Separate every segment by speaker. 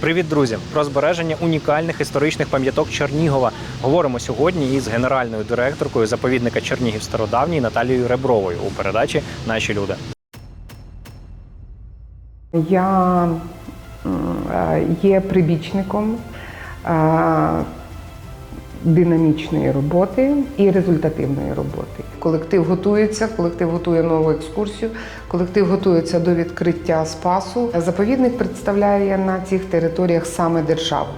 Speaker 1: Привіт, друзі! Про збереження унікальних історичних пам'яток Чернігова говоримо сьогодні із генеральною директоркою заповідника Чернігів Стародавній Наталією Ребровою у передачі Наші люди.
Speaker 2: Я е, є прибічником е, динамічної роботи і результативної роботи. Колектив готується, колектив готує нову екскурсію, колектив готується до відкриття спасу. Заповідник представляє на цих територіях саме державу.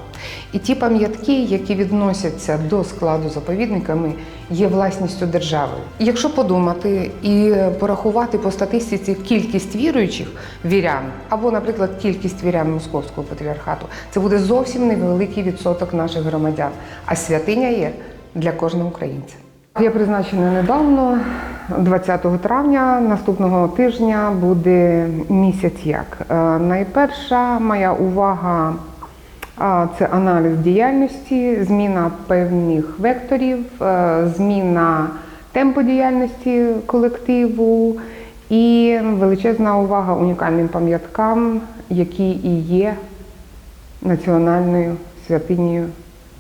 Speaker 2: І ті пам'ятки, які відносяться до складу заповідниками, є власністю держави. Якщо подумати і порахувати по статистиці кількість віруючих вірян, або, наприклад, кількість вірян Московського патріархату, це буде зовсім невеликий відсоток наших громадян. А святиня є для кожного українця. Я призначена недавно, 20 травня наступного тижня буде місяць як. Е, Найперша моя увага це аналіз діяльності, зміна певних векторів, е, зміна темпу діяльності колективу і величезна увага унікальним пам'яткам, які і є національною святинею,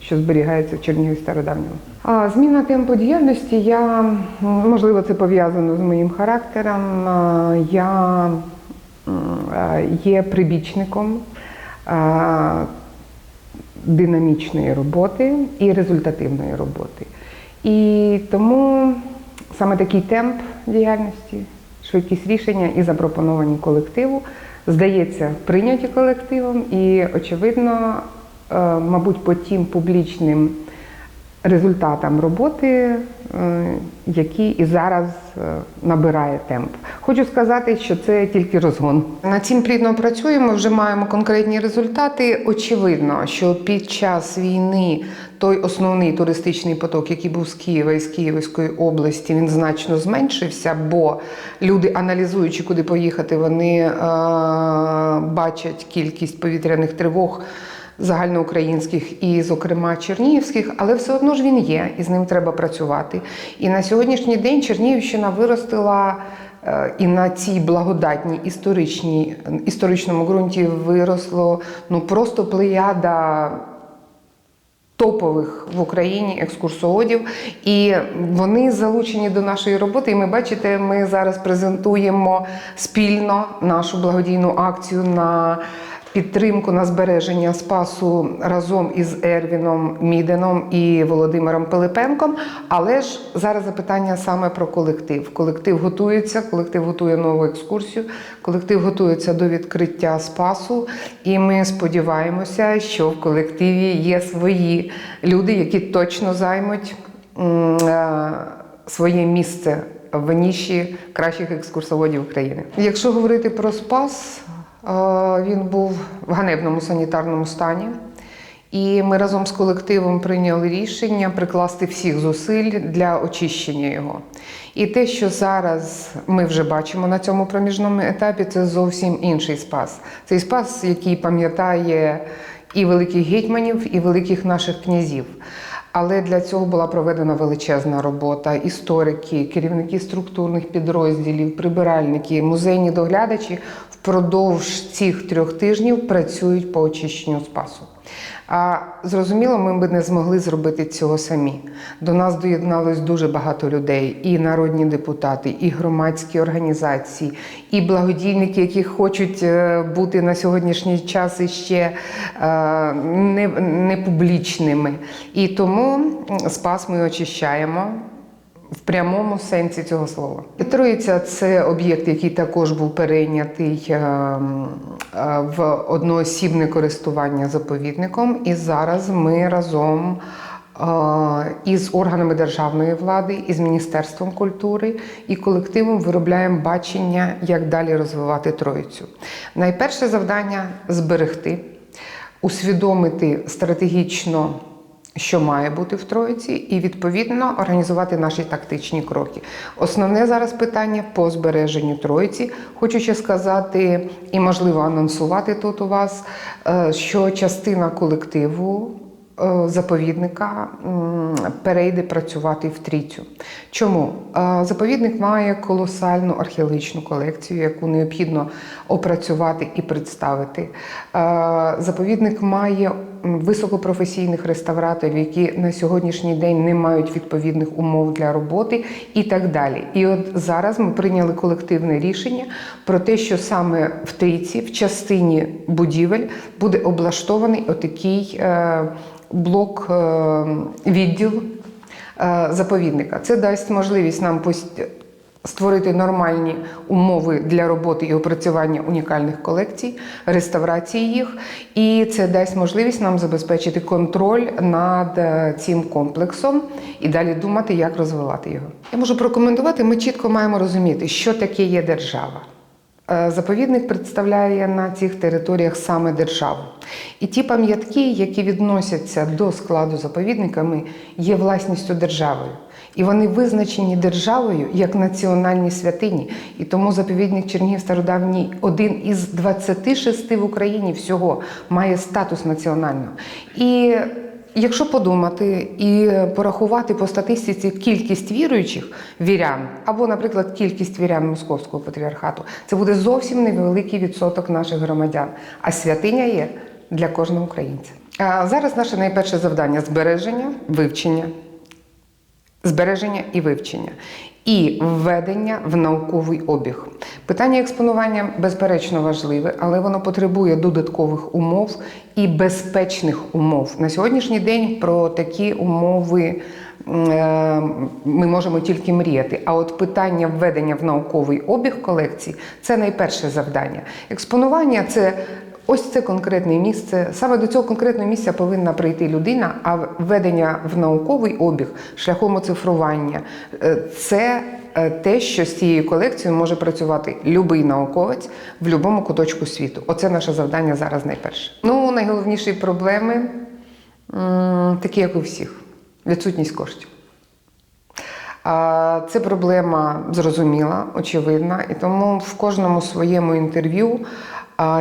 Speaker 2: що зберігається в Чернігові стародавньому. Зміна темпу діяльності, я можливо, це пов'язано з моїм характером. Я є прибічником динамічної роботи і результативної роботи. І тому саме такий темп діяльності, швидкість рішення і запропоновані колективу, здається, прийняті колективом, і, очевидно, е, мабуть, по тим публічним результатам роботи, е, які і зараз е, набирає темп. Хочу сказати, що це тільки розгон. Над цим плідно працюємо, вже маємо конкретні результати. Очевидно, що під час війни той основний туристичний поток, який був з Києва і з Київської області, він значно зменшився, бо люди, аналізуючи, куди поїхати, вони е, бачать кількість повітряних тривог загальноукраїнських і, зокрема, чернігівських, але все одно ж він є, і з ним треба працювати. І на сьогоднішній день Чернігівщина виростила. е, І на цій благодатній історичній історичному ґрунті виросло ну просто плеяда топових в Україні екскурсоводів, і вони залучені до нашої роботи. І ми бачите, ми зараз презентуємо спільно нашу благодійну акцію на підтримку на збереження спасу разом із Ервіном Міденом і Володимиром Пилипенком. Але ж зараз запитання саме про колектив. Колектив готується, колектив готує нову екскурсію, колектив готується до відкриття спасу. І ми сподіваємося, що в колективі є свої люди, які точно займуть е, своє місце в ніші кращих екскурсоводів України. Якщо говорити про спас, він був в ганебному санітарному стані. І ми разом з колективом прийняли рішення прикласти всіх зусиль для очищення його. І те, що зараз ми вже бачимо на цьому проміжному етапі, це зовсім інший спас. Цей спас, який пам'ятає і великих гетьманів, і великих наших князів. Але для цього була проведена величезна робота. Історики, керівники структурних підрозділів, прибиральники, музейні доглядачі впродовж цих трьох тижнів працюють по очищенню спасу. А зрозуміло, ми б не змогли зробити цього самі. До нас доєдналось дуже багато людей, і народні депутати, і громадські організації, і благодійники, які хочуть е, бути на сьогоднішній час іще е, не, не публічними. І тому спас ми очищаємо. В прямому сенсі цього слова. Троїця це об'єкт, який також був перейнятий е, м, е, в одноосібне користування заповідником. І зараз ми разом е, із органами державної влади, із Міністерством культури і колективом виробляємо бачення, як далі розвивати Троїцю. Найперше завдання зберегти, усвідомити стратегічно що має бути в Троїці, і відповідно організувати наші тактичні кроки. Основне зараз питання по збереженню Троїці. Хочу ще сказати і можливо анонсувати тут у вас, е, що частина колективу е, заповідника перейде працювати в трійцю. Чому? Е, Заповідник має колосальну археологічну колекцію, яку необхідно опрацювати і представити. Заповідник має високопрофесійних реставраторів, які на сьогоднішній день не мають відповідних умов для роботи, і так далі. І от зараз ми прийняли колективне рішення про те, що саме в трійці, в частині будівель, буде облаштований отакий е, блок е, відділ е, заповідника. Це дасть можливість нам пост- створити нормальні умови для роботи і опрацювання унікальних колекцій, реставрації їх, і це дасть можливість нам забезпечити контроль над е, цим комплексом і далі думати, як розвивати його. Я можу прокоментувати. Ми чітко маємо розуміти, що таке є держава. Е, Заповідник представляє на цих територіях саме державу. І ті пам'ятки, які відносяться до складу заповідниками, є власністю державою. І вони визначені державою як національні святині. І тому заповідник Чернігів Стародавній один із 26 в Україні всього має статус національного. І Якщо подумати і порахувати по статистиці кількість віруючих вірян, або, наприклад, кількість вірян Московського патріархату, це буде зовсім невеликий відсоток наших громадян. А святиня є для кожного українця. А зараз наше найперше завдання збереження, вивчення, збереження і вивчення. І введення в науковий обіг. Питання експонування безперечно важливе, але воно потребує додаткових умов і безпечних умов. На сьогоднішній день про такі умови е, ми можемо тільки мріяти. А от питання введення в науковий обіг колекцій це найперше завдання. Експонування це Ось це конкретне місце. Саме до цього конкретного місця повинна прийти людина, а введення в науковий обіг шляхом оцифрування е, це е, те, що з цією колекцією може працювати будь-який науковець в будь-якому куточку світу. Оце наше завдання зараз найперше. Ну, найголовніші проблеми такі, як у всіх: відсутність коштів. Це проблема зрозуміла, очевидна, і тому в кожному своєму інтерв'ю,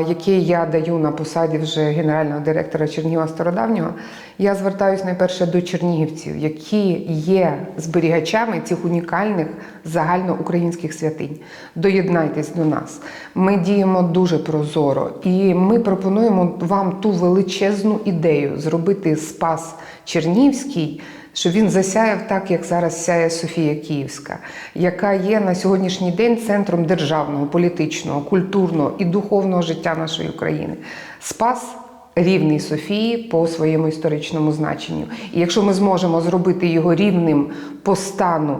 Speaker 2: яке я даю на посаді вже генерального директора Чернігова Стародавнього, я звертаюся найперше до чернігівців, які є зберігачами цих унікальних загальноукраїнських святинь. Доєднайтесь до нас. Ми діємо дуже прозоро, і ми пропонуємо вам ту величезну ідею зробити спас Чернігівський щоб він засяяв так, як зараз сяє Софія Київська, яка є на сьогоднішній день центром державного, політичного, культурного і духовного життя нашої країни. Спас рівний Софії по своєму історичному значенню. І якщо ми зможемо зробити його рівним по стану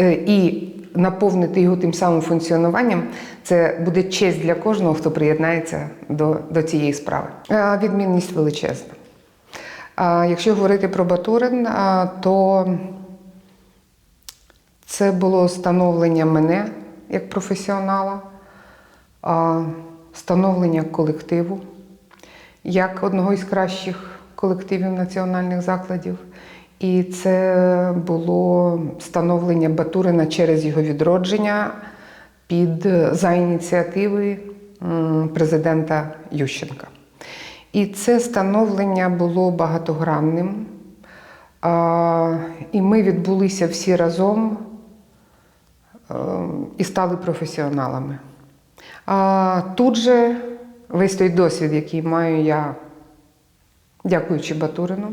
Speaker 2: е, і наповнити його тим самим функціонуванням, це буде честь для кожного, хто приєднається до, до цієї справи. Е, Відмінність величезна. Якщо говорити про Батурин, то це було становлення мене як професіонала, становлення колективу як одного із кращих колективів національних закладів. І це було становлення Батурина через його відродження під за ініціативи президента Ющенка. І це становлення було багатогранним. І ми відбулися всі разом е, і стали професіоналами. Тут же весь той досвід, який маю я, дякуючи Батурину,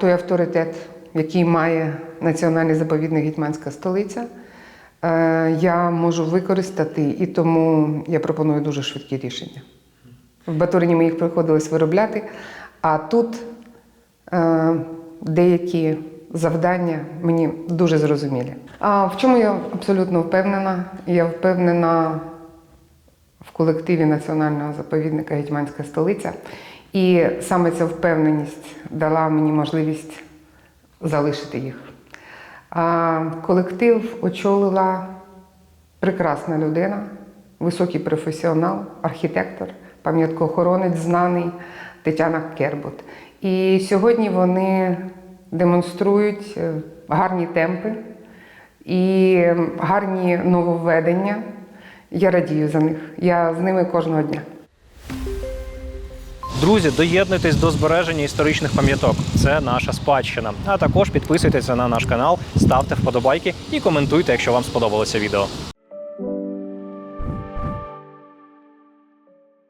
Speaker 2: той авторитет, який має Національний заповідник Гетьманська столиця, е, я можу використати, і тому я пропоную дуже швидкі рішення. В Батурині ми їх приходилось виробляти, а тут е, деякі завдання мені дуже зрозумілі. А в чому я абсолютно впевнена? Я впевнена в колективі Національного заповідника Гетьманська столиця. І саме ця впевненість дала мені можливість залишити їх. А колектив очолила прекрасна людина, високий професіонал, архітектор, пам'яткоохоронець знаний Тетяна Кербут. І сьогодні вони демонструють е, гарні темпи і гарні нововведення. Я радію за них. Я з ними кожного дня.
Speaker 1: Друзі, доєднуйтесь до збереження історичних пам'яток. Це наша спадщина. А також підписуйтеся на наш канал, ставте вподобайки і коментуйте, якщо вам сподобалося відео.